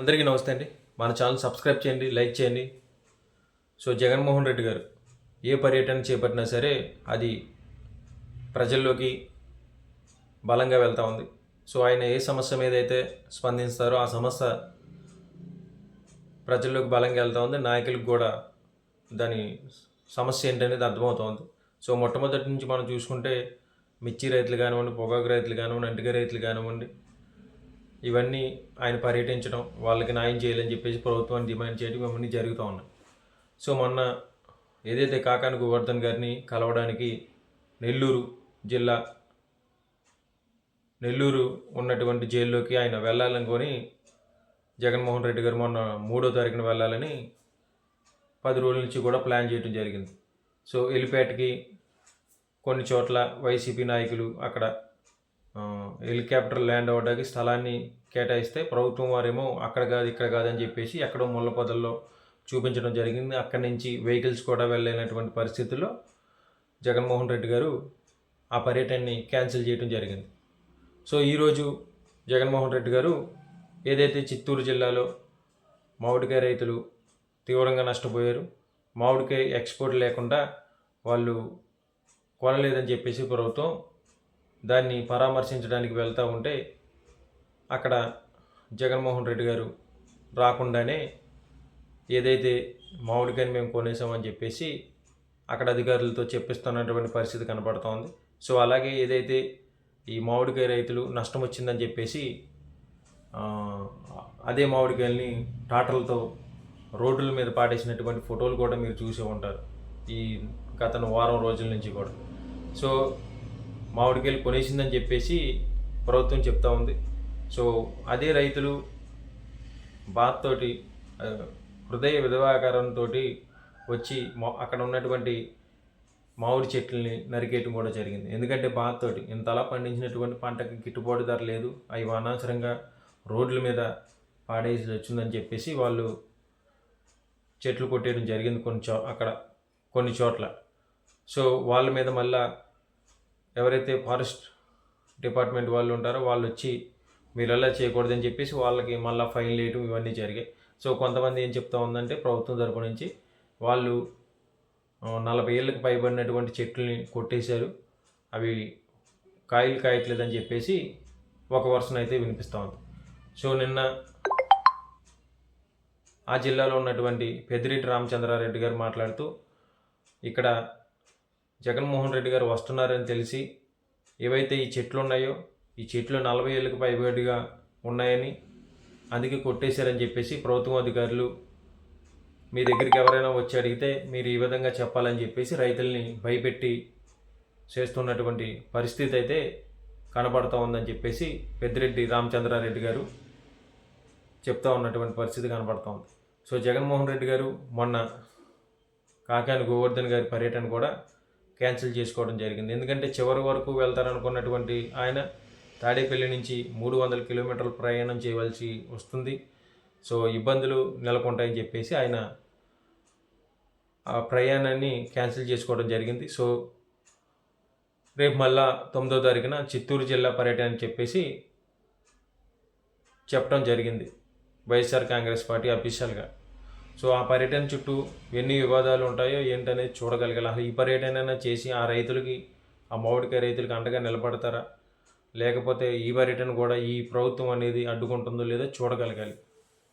అందరికీ నమస్తే అండి. మన ఛానల్ సబ్స్క్రైబ్ చేయండి లైక్ చేయండి. సో జగన్మోహన్ రెడ్డి గారు ఏ పర్యటన చేపట్టినా సరే అది ప్రజల్లోకి బలంగా వెళ్తూ ఉంది. సో ఆయన ఏ సమస్య మీద అయితే స్పందిస్తారో ఆ సమస్య ప్రజల్లోకి బలంగా వెళ్తూ ఉంది. నాయకులకు కూడా దాని సమస్య ఏంటనేది అర్థమవుతోంది సో మొట్టమొదటి నుంచి మనం చూసుకుంటే మిర్చి రైతులు కానివ్వండి పొగాకు రైతులు కానివ్వండి అంటిక రైతులు కానివ్వండి ఇవన్నీ ఆయన పర్యటించడం వాళ్ళకి న్యాయం చేయాలని చెప్పేసి ప్రభుత్వాన్ని డిమాండ్ చేయడం ఇవన్నీ జరుగుతూ ఉన్నాయి. సో మొన్న ఏదైతే కాకాని గోవర్ధన్ గారిని కలవడానికి నెల్లూరు జిల్లా నెల్లూరు ఉన్నటువంటి జైల్లోకి ఆయన వెళ్ళాలనుకొని జగన్మోహన్ రెడ్డి గారు మొన్న మూడో తారీఖున వెళ్ళాలని పది రోజుల నుంచి కూడా ప్లాన్ చేయడం జరిగింది. సో ఎలిపేటకి కొన్ని చోట్ల వైసీపీ నాయకులు అక్కడ హెలికాప్టర్ ల్యాండ్ అవ్వడానికి స్థలాన్ని కేటాయిస్తే ప్రభుత్వం వారేమో అక్కడ కాదు ఇక్కడ కాదని చెప్పేసి ఎక్కడో ముళ్ళ పొదల్లో చూపించడం జరిగింది. అక్కడి నుంచి వెహికల్స్ కూడా వెళ్ళలేనటువంటి పరిస్థితుల్లో జగన్మోహన్ రెడ్డి గారు ఆ పర్యటనని క్యాన్సిల్ చేయడం జరిగింది. సో ఈరోజు జగన్మోహన్ రెడ్డి గారు ఏదైతే చిత్తూరు జిల్లాలో మామిడికాయ రైతులు తీవ్రంగా నష్టపోయారు మామిడికాయ ఎక్స్పోర్ట్ లేకుండా వాళ్ళు కొనలేదని చెప్పేసి ప్రభుత్వం దాన్ని పరామర్శించడానికి వెళ్తూ ఉంటే అక్కడ జగన్మోహన్ రెడ్డి గారు రాకుండానే ఏదైతే మామిడికాయని మేము కొనేసామని చెప్పేసి అక్కడ అధికారులతో చెప్పిస్తున్నటువంటి పరిస్థితి కనపడుతోంది. సో అలాగే ఏదైతే ఈ మామిడికాయ రైతులు నష్టం వచ్చిందని చెప్పేసి అదే మామిడికాయల్ని టాటర్లతో రోడ్ల మీద పాడేసినటువంటి ఫోటోలు కూడా మీరు చూసే ఉంటారు. ఈ గత వారం రోజుల నుంచి కూడా. సో మామిడికాయలు కొనేసిందని చెప్పేసి ప్రభుత్వం చెప్తా ఉంది. సో అదే రైతులు బాధతోటి హృదయ విధవాకారంతో వచ్చి అక్కడ ఉన్నటువంటి మామిడి చెట్లని నరికేయటం కూడా జరిగింది. ఎందుకంటే బాధతోటి ఇంతలా పండించినటువంటి పంటకి గిట్టుబాటు ధర లేదు. అవి అనవసరంగా రోడ్ల మీద పాడేసి వచ్చిందని చెప్పేసి వాళ్ళు చెట్లు కొట్టేయడం జరిగింది కొన్ని చో అక్కడ కొన్ని చోట్ల. సో వాళ్ళ మీద మళ్ళా ఎవరైతే ఫారెస్ట్ డిపార్ట్మెంట్ వాళ్ళు ఉంటారో వాళ్ళు వచ్చి మీరు ఎలా చేయకూడదని చెప్పేసి వాళ్ళకి మళ్ళీ ఫైన్ వేయటం ఇవన్నీ జరిగాయి. సో కొంతమంది ఏం చెప్తా ఉందంటే ప్రభుత్వం తరపు నుంచి వాళ్ళు నలభై ఏళ్ళకి పైబడినటువంటి చెట్లని కొట్టేశారు. అవి కాయలు కాయట్లేదని చెప్పేసి ఒక వర్షన్ అయితే వినిపిస్తూ ఉంది. సో నిన్న ఆ జిల్లాలో ఉన్నటువంటి పెద్దిరెడ్డి రామచంద్రారెడ్డి గారు మాట్లాడుతూ ఇక్కడ జగన్మోహన్ రెడ్డి గారు వస్తున్నారని తెలిసి ఏవైతే ఈ చెట్లు ఉన్నాయో ఈ చెట్లు నలభై ఏళ్ళకి పైబడిగా ఉన్నాయని అందుకే కొట్టేశారని చెప్పేసి ప్రభుత్వం అధికారులు మీ దగ్గరికి ఎవరైనా వచ్చి అడిగితే మీరు ఈ విధంగా చెప్పాలని చెప్పేసి రైతుల్ని భయపెట్టి చేస్తున్నటువంటి పరిస్థితి అయితే కనబడుతూ ఉందని చెప్పేసి పెద్దిరెడ్డి రామచంద్రారెడ్డి గారు చెప్తా ఉన్నటువంటి పరిస్థితి కనబడుతూ ఉంది. సో జగన్మోహన్ రెడ్డి గారు మొన్న కాకాని గోవర్ధన్ గారి పర్యటన కూడా క్యాన్సిల్ చేసుకోవడం జరిగింది. ఎందుకంటే చివరి వరకు వెళ్తారనుకున్నటువంటి ఆయన తాడేపల్లి నుంచి మూడు వందల కిలోమీటర్ల ప్రయాణం చేయవలసి వస్తుంది. సో ఇబ్బందులు నెలకొంటాయని చెప్పేసి ఆయన ఆ ప్రయాణాన్ని క్యాన్సిల్ చేసుకోవడం జరిగింది. సో రేపు మళ్ళా తొమ్మిదో తారీఖున చిత్తూరు జిల్లా పర్యటన అని చెప్పేసి చెప్పడం జరిగింది. వైఎస్ఆర్ కాంగ్రెస్ పార్టీ అఫీషియల్గా. సో ఆ పర్యటన చుట్టూ ఎన్ని వివాదాలు ఉంటాయో ఏంటనేది చూడగలగాలి. అసలు ఈ పర్యటన చేసి ఆ రైతులకి ఆ మామిడికాయ రైతులకి అండగా నిలబడతారా? లేకపోతే ఈ పర్యటన కూడా ఈ ప్రభుత్వం అనేది అడ్డుకుంటుందో లేదో చూడగలగాలి.